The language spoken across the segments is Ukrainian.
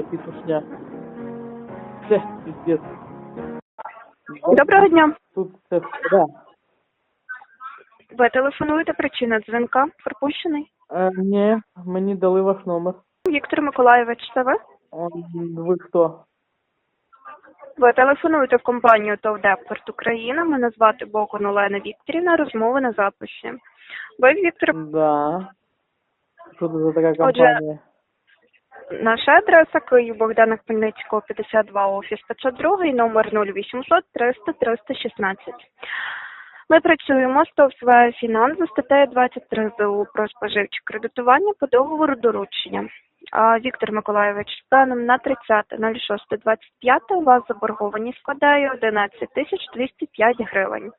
за петушня. Це, пиздец. Доброго дня. Тут це, да. Ви телефонуєте причина дзвінка пропущений? Е, ні, мені дали ваш номер. Віктор Миколаєвич, це ви? Он, ви хто? Ви телефонуєте в компанію ТОВ Депорт Україна. Мене звати Бокон Олена Вікторівна. Розмови на записі. Ви Віктор, Да. Що це за така компанія? Наша адреса Київ Богдана Хмельницького, 52, офіс 502, номер 0800 300 316. Ми працюємо з ТОВ «Своя фінанс» за статтею 23 ЗУ про споживче кредитування по договору доручення. Віктор Миколайович, станом на 30.06.25 у вас заборгованість складає 11 тисяч 205 гривень.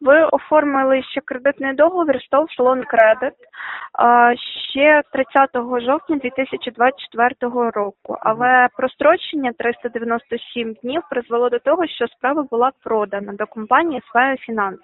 Ви оформили ще кредитний договір з ТОВ «Салон Кредит» ще 30 жовтня 2024 року, але прострочення 397 днів призвело до того, що справа була продана до компанії «Своя фінанс».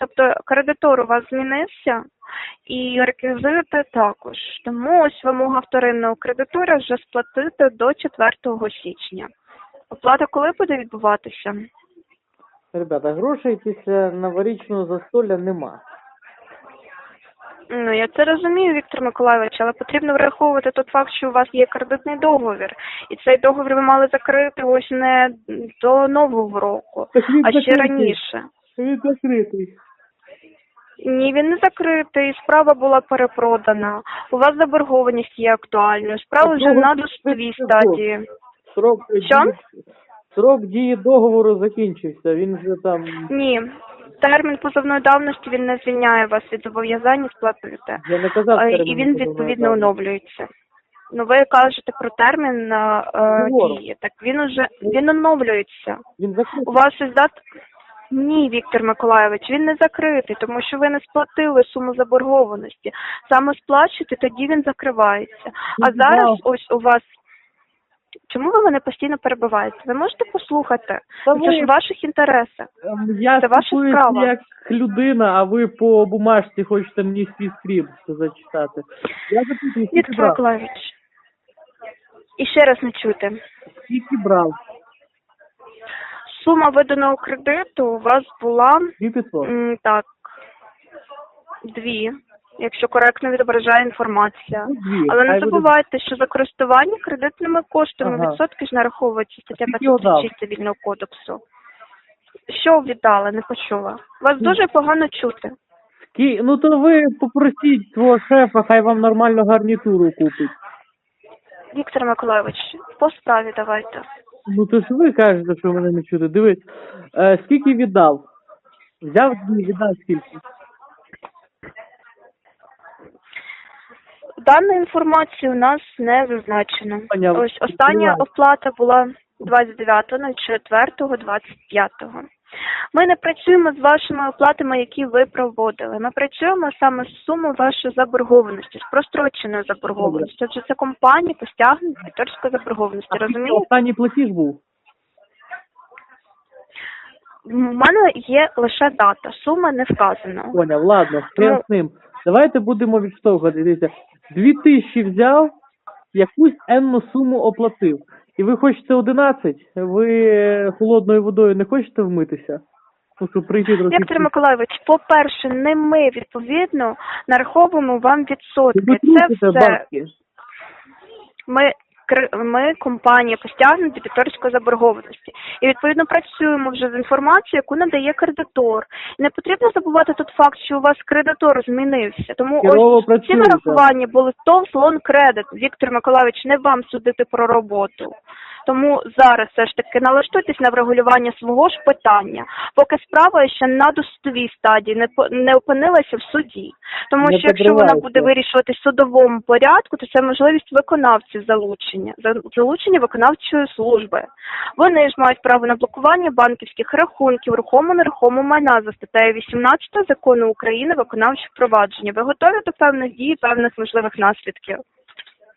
Тобто кредитор у вас змінився, і реквізити також. Тому ось вимога вторинного кредитора вже сплатити до 4 січня. Оплата коли буде відбуватися? Ребята, грошей після новорічного застолля нема. Ну я це розумію, Віктор Миколайович, але потрібно враховувати той факт, що у вас є кредитний договір, і цей договір ви мали закрити ось не до нового року, а ще раніше. Він закритий. Ні, він не закритий. Справа була перепродана. У вас заборгованість є актуальною. Справа вже на досудовій стадії. Срок Що? срок дії договору закінчився. Він вже там. Ні, термін позовної давності він не звільняє вас від зобов'язань сплатити. Я не казав Е, термін І він відповідно оновлюється. Ну ви кажете про термін е, дії. Так він уже він оновлюється. Він закритий. У вас дат. Ні, Віктор Миколайович, він не закритий, тому що ви не сплатили суму заборгованості. Саме сплачуєте, тоді він закривається. А Ну, зараз ось у вас. Чому ви мене постійно перебиваєте? Ви можете послухати? Та Ну, Це ж в ваших інтересах. Я Це ваша спілкуюсь справа. як людина, а ви по бумажці хочете мені свій скрипт зачитати. Я запитую, скільки Віктор брав? Миколайович. І ще раз не чути. Скільки брав? Сума виданого кредиту у вас була 2500. м, так дві, якщо коректно відображає інформація. Ну, дві. Але не Хай буде- забувайте, що за користування кредитними коштами Ага. відсотки ж нараховуються стаття Скільки його 536 цивільного кодексу. Що віддали, не почула. Вас Ну. дуже погано чути. Ки- Ну то ви попросіть свого шефа, хай вам нормально гарнітуру купить. Віктор Миколайович, по справі давайте. Ну то ж ви кажете, що мене не чути. Дивись, е, скільки віддав? Взяв і віддав скільки? Дану інформацію у нас не зазначено. Ось остання оплата була 29.04.25. Ми не працюємо з вашими оплатами, які ви проводили. Ми працюємо саме з суми вашої заборгованості, з простроченою заборгованістю. Адже це компанія по стягненню кредиторської заборгованості. Розумієте? останній платіж був? У мене є лише дата, сума не вказана. Поняв, ладно, хрен Ну. з ним. Давайте будемо відштовхувати. Дивіться, дві тисячі взяв, якусь енну суму оплатив. І ви хочете 11? Ви холодною водою не хочете вмитися? Віктор Миколайович, по-перше, не ми відповідно нараховуємо вам відсотки. Це все бабки. Ми ми компанія по стягненню дебіторської заборгованості. І відповідно працюємо вже з інформацією, яку надає кредитор. Не потрібно забувати тут факт, що у вас кредитор змінився. Тому Херово ось ці працюєте. нарахування були ТОВ «Слон Кредит». Віктор Миколаївич, не вам судити про роботу. Тому зараз все ж таки налаштуйтесь на врегулювання свого ж питання, поки справа ще на досудовій стадії не не опинилася в суді. Тому Не що якщо вона буде вирішувати в судовому порядку, то це можливість виконавців залучення, за- залучення виконавчої служби. Вони ж мають право на блокування банківських рахунків, рухомо нерухомо майна за статтею 18 закону України виконавче провадження. Ви готові до певних дій, певних можливих наслідків?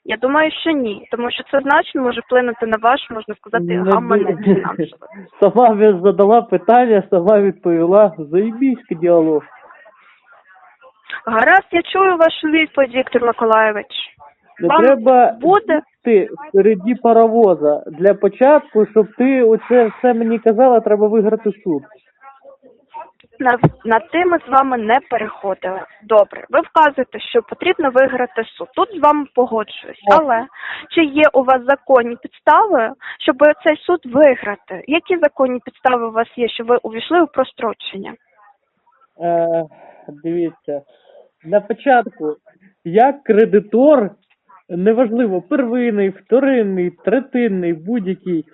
Я думаю, що ні, тому що це значно може вплинути на ваш, можна сказати, гаманець ди- фінансовий. Сама ви задала питання, сама відповіла. Заїбіський діалог. Гаразд, я чую вашу відповідь, Віктор Миколаєвич. Не Вам треба буде ти впереді паровоза. Для початку, щоб ти оце все мені казала, треба виграти суд. На, на те ми з вами не переходили. Добре, ви вказуєте, що потрібно виграти суд. Тут з вами погоджуюсь. Але чи є у вас законні підстави, щоб цей суд виграти? Які законні підстави у вас є, що ви увійшли у прострочення? Е, дивіться, на початку, як кредитор, неважливо, первинний, вторинний, третинний, будь-який,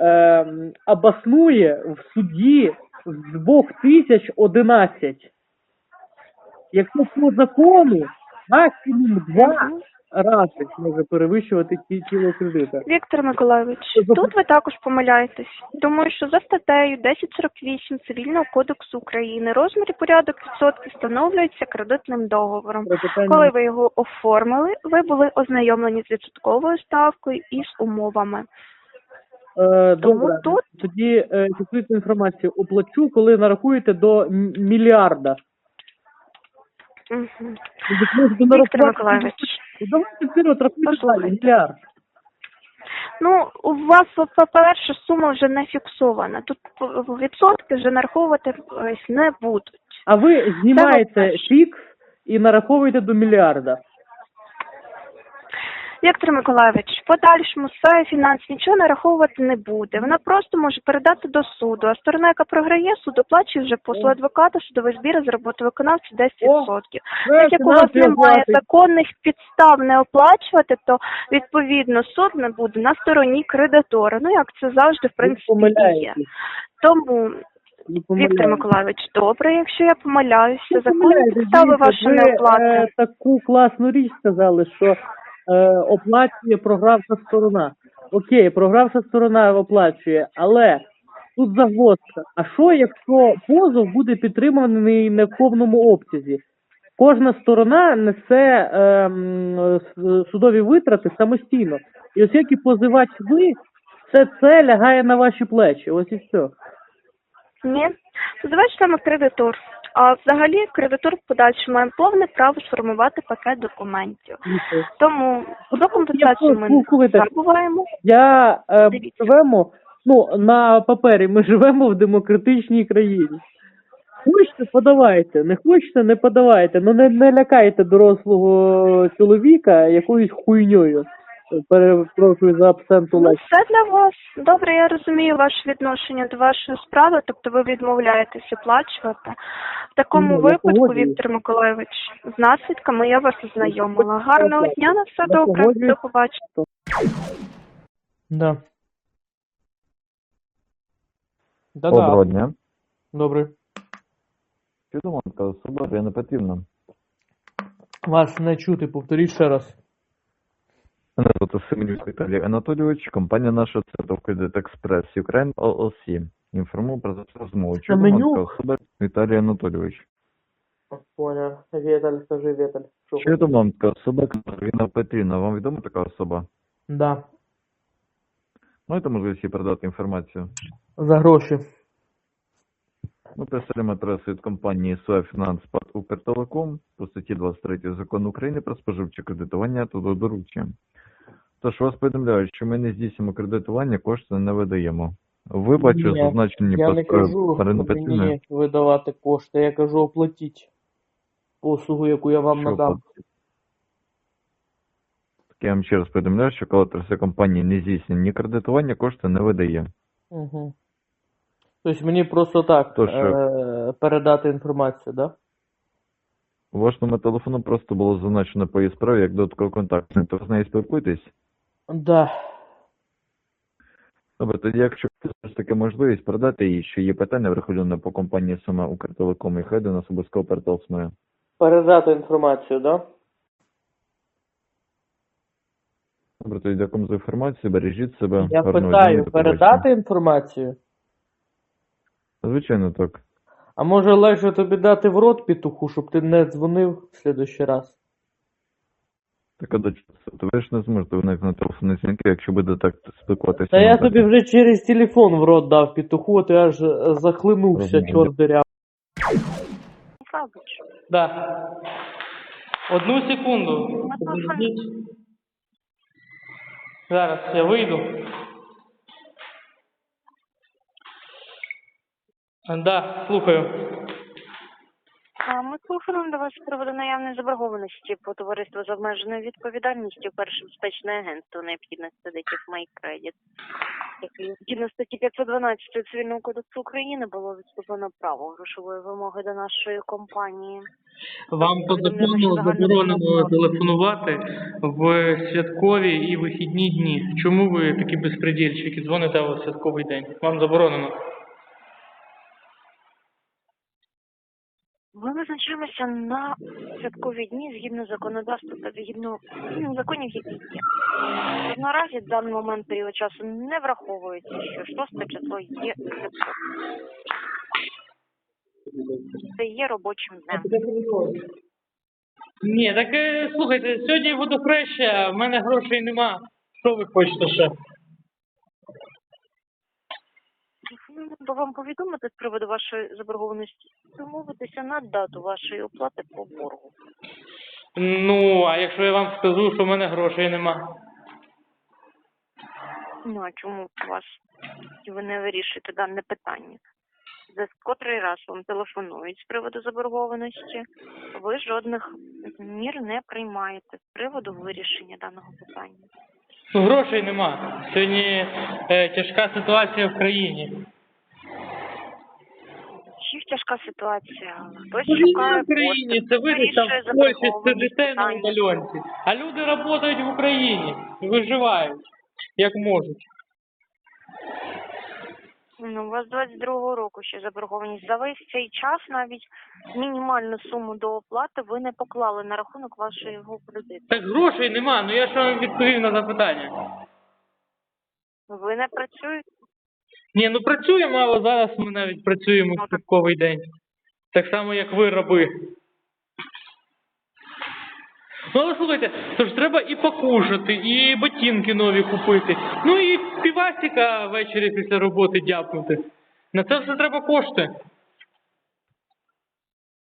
е, обоснує в суді з 2011. Якщо по закону максимум два рази може перевищувати ті тіло кредита. Віктор Миколайович, тут ви також помиляєтесь, тому що за статтею 1048 Цивільного кодексу України розмір і порядок відсотків встановлюється кредитним договором. Коли ви його оформили, ви були ознайомлені з відсотковою ставкою і з умовами. Е, Тому добре, тут тоді е, фіксуйте інформацію. Оплачу, коли нарахуєте до м- мільярда. Мгм. Ви можете Віктор нарахувати- Миколайович, Ну, Давайте вперед, рахуйте Послухайте. мільярд. ну у вас, по-перше, сума вже не фіксована. Тут відсотки вже нараховувати не будуть. А ви знімаєте фікс і нараховуєте до мільярда. Віктор Миколайович, в подальшому сфера фінанс нічого нараховувати не буде. Вона просто може передати до суду, а сторона, яка програє, суд оплачує вже послуги адвоката, судовий збір з роботи виконавця 10%. Так як у вас немає законних підстав не оплачувати, то відповідно суд не буде на стороні кредитора. Ну як це завжди в принципі і є. Тому Віктор. Миколайович, добре, якщо я помиляюся, законні підстави Дивіться, ваші ви, не оплати. е, таку класну річ сказали, що е, оплачує програвша сторона. Окей, програвша сторона оплачує, але тут загвоздка. А що, якщо позов буде підтриманий не в повному обсязі? Кожна сторона несе с- судові витрати самостійно. І і позивач ви, все це лягає на ваші плечі. Ось і все. Ні, позивач саме кредитор. А взагалі кредитор в подальшому має повне право сформувати пакет документів. Тому про компенсацію ми не забуваємо. Я е, живемо, ну на папері ми живемо в демократичній країні. Хочете, подавайте, не хочете, не подавайте. Ну не, не лякайте дорослого чоловіка якоюсь хуйньою. Перепрошую за абсенту Ну, все для вас. Добре, я розумію ваше відношення до вашої справи, тобто ви відмовляєтесь оплачувати. В такому Ну, я випадку, погоджуюсь. Віктор Миколайович, з наслідками я вас ознайомила. Гарного дня, на все Я добре, погоджуюсь. до побачення. Да. Да, Доброго дня. Добре. Підуманка особа Ірина Петрівна. Вас не чути, повторіть ще раз. Мене звати Семенюк Віталій Анатолійович, компанія наша це Кредит Експрес Ukraine LLC. Інформую про це розмову. Семенюк? Віталій Анатолійович. Понял. Віталь, скажи, Віталь. Що Чи Підуманка особа Ірина Петрівна. Вам відома така особа? Да. Маєте можливість їй передати інформацію? За гроші. Ми представляємо від компанії СОЯ Фінанс ПАД Укртелеком по статті 23 Закону України про споживче кредитування та доручення. Тож вас повідомляю, що ми не здійснюємо кредитування, кошти не видаємо. Ви бачу, Ні, зазначені Я не кажу мені видавати кошти, я кажу оплатіть послугу, яку я вам Що надам. Так я вам ще раз повідомляю, що коли компанії не здійснює ні кредитування, кошти не видає. Угу. Тобто мені просто так То що? е- передати інформацію, да? У вашому телефону просто було зазначено по її справі як додатковий контакт. То ви з нею спілкуєтесь? Да. Добре, тоді якщо все ж таки можливість передати їй, що є питання враховане по компанії саме Укртелеком і хай до нас обов'язково перетелесмує. Передати інформацію, да? Добре, тоді дякую за інформацію, бережіть себе. Я гарного дня, питаю, до побачення. передати інформацію? Звичайно, так. А може легше тобі дати в рот петуху, щоб ти не дзвонив в следующий раз? Так, а до часу. То ви ж не зможете виникнути на телефонні дзвінки, якщо буде так спілкуватися. Та я тобі вже через телефон в рот дав петуху, а ти аж захлинувся, Розумію. чорт диря. Да. Одну секунду. Зараз я вийду. Да, слухаю. Ми телефонуємо до вас приводу наявної заборгованості по товариству з обмеженою відповідальністю перше безпечне агентство необхідності кредитів MyCredit. Згідно статті 512 Цивільного кодексу України було відступлено право грошової вимоги до нашої компанії. Вам по закону заборонено телефонувати в святкові і вихідні дні. Чому ви такі безпредельщики дзвоните у святковий день? Вам заборонено. Ми визначаємося на святкові дні згідно законодавства та згідно ну, законів, які є. Наразі в даний момент період часу не враховується, що шосте число є. Це є робочим днем. Ні, так е, слухайте, сьогодні водохреща, в мене грошей нема. Що ви хочете ще? Пропонуємо вам повідомити з приводу вашої заборгованості, домовитися на дату вашої оплати по боргу. Ну, а якщо я вам скажу, що в мене грошей нема? Ну а чому у вас і ви не вирішуєте дане питання? За котрий раз вам телефонують з приводу заборгованості, ви жодних мір не приймаєте з приводу вирішення даного питання. Ну, Грошей нема. Сьогодні е, тяжка ситуація в країні. Тяжка ситуація? Хтось Ну, шукає в країні, кошти, це ви десь там в Польщі сидите на удаленці, а люди працюють в Україні, виживають, як можуть. Ну, у вас 22-го року ще заборгованість. За весь цей час навіть мінімальну суму до оплати ви не поклали на рахунок вашого кредиту. Так грошей нема, ну я ж вам відповів на запитання. Ви не працюєте? Ні, ну працюємо, але зараз ми навіть працюємо в святковий день. Так само, як ви раби. Ну але слухайте, то ж треба і покушати, і ботинки нові купити. Ну і півасика ввечері після роботи дяпнути. На це все треба кошти.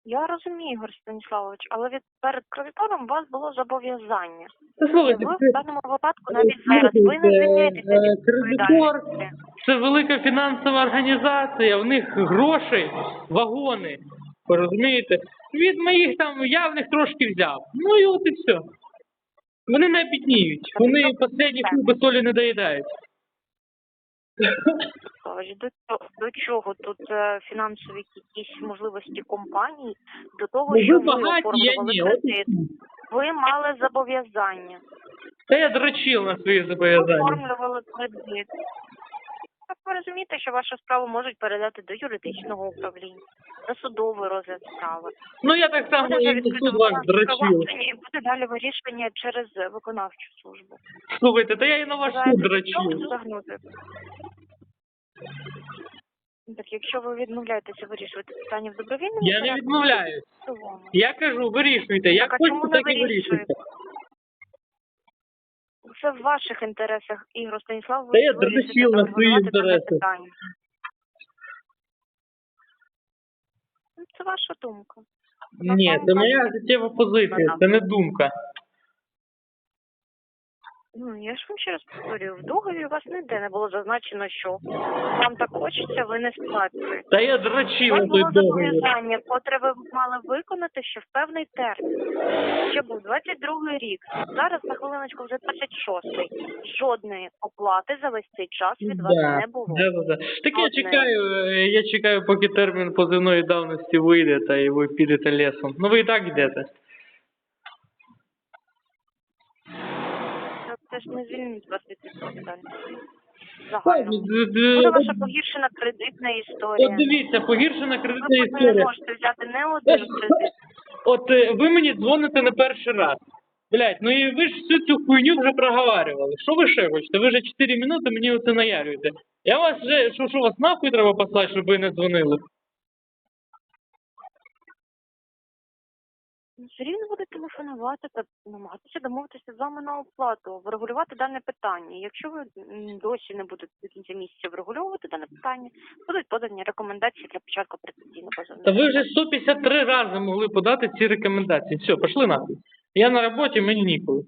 Я розумію, Ігор Станіславович, але від перед кредитором у вас було зобов'язання. Та слухайте, Ви в даному випадку навіть зараз ви не звільняєтеся Е, від відповідальності. Це велика фінансова організація, в них грошей, вагони. Розумієте? Від моїх там я в них трошки взяв. Ну і от і все. Вони не обідніють. Вони останні куби солі не доїдають. До, до чого тут е, фінансові якісь можливості компанії, до того, Ну, що ви оформлювали ні. Кредит, ви мали зобов'язання. Та я дрочив на свої зобов'язання. оформлювали кредит. Так ви розумієте, що вашу справу можуть передати до юридичного управління, на судовий розгляд справи. Ну я так само і суд вас дрочив. І буде далі вирішення через виконавчу службу. Слухайте, та я і на ваш суд загнути? Так, якщо ви відмовляєтеся вирішувати питання в добровільному Я не відмовляюсь. Я кажу, вирішуйте. Як хочете, так і вирішуйте. Це в ваших інтересах, Ігор Станіслав, Та я вирішити на свої інтереси. Це ваша думка. Ні, це моя життєва позиція, це не думка. Ну, я ж вам ще раз повторюю, в договорі у вас ніде не було зазначено, що вам так хочеться, ви не сплачуєте. Та я У вас на той було договір. зобов'язання, котре ви мали виконати ще в певний термін. Ще був 22 рік. Зараз на хвилиночку вже 26-й. Жодної оплати за весь цей час від вас Да, не було. да, да, да. Так я чекаю, е, я чекаю, поки термін позивної давності вийде, та і ви підете лісом. Ну ви і так йдете. Це ж не звільнить вас від відповідальності. Загально. Буде от- ваша погіршена кредитна історія. От дивіться, погіршена кредитна Ви просто не історія. можете взяти не один кредит. От е, ви мені дзвоните не перший раз. Блять, ну і ви ж всю цю хуйню вже проговарювали. Що ви ще хочете? Ви вже 4 минути мені оце наярюєте. Я вас вже, що, що вас нахуй треба послати, щоб ви не дзвонили? Все рівно буде телефонувати та намагатися домовитися з вами на оплату, врегулювати дане питання. Якщо ви досі не будете до кінця місяця врегульовувати дане питання, будуть подані рекомендації для початку прецедійного позовного. Та ви вже 153 рази могли подати ці рекомендації. Все, пішли нахуй. Я на роботі, мені ніколи.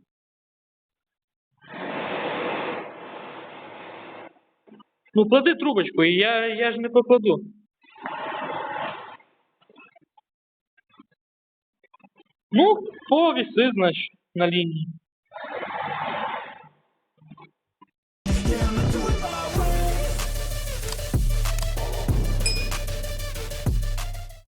Ну, клади трубочку, і я, я ж не покладу. Ну, по весы, значит, на линии.